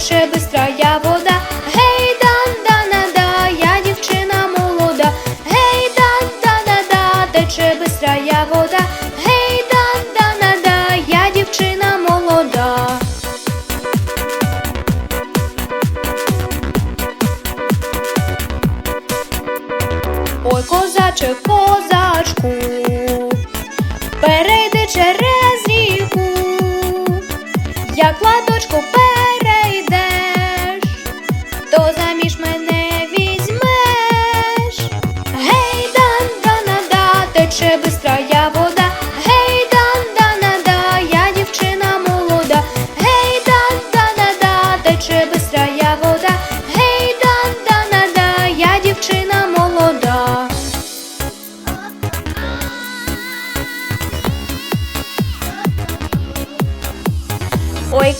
тече бистрая вода. Гей, дан, да, на, да, я дівчина молода. Гей, дан, да, на, да, тече бистрая вода. Гей, дан, да, на, да, я дівчина молода. Ой, козаче, козачку, перейди через ріку. Як ладочку перейди. Заміж мене візьмеш. Гей, дан, да, тече бистрая вода. Гей, дан, да, я дівчина молода. Гей, дан, да, тече бистрая вода. Гей, дан, да, я дівчина молода. Ой,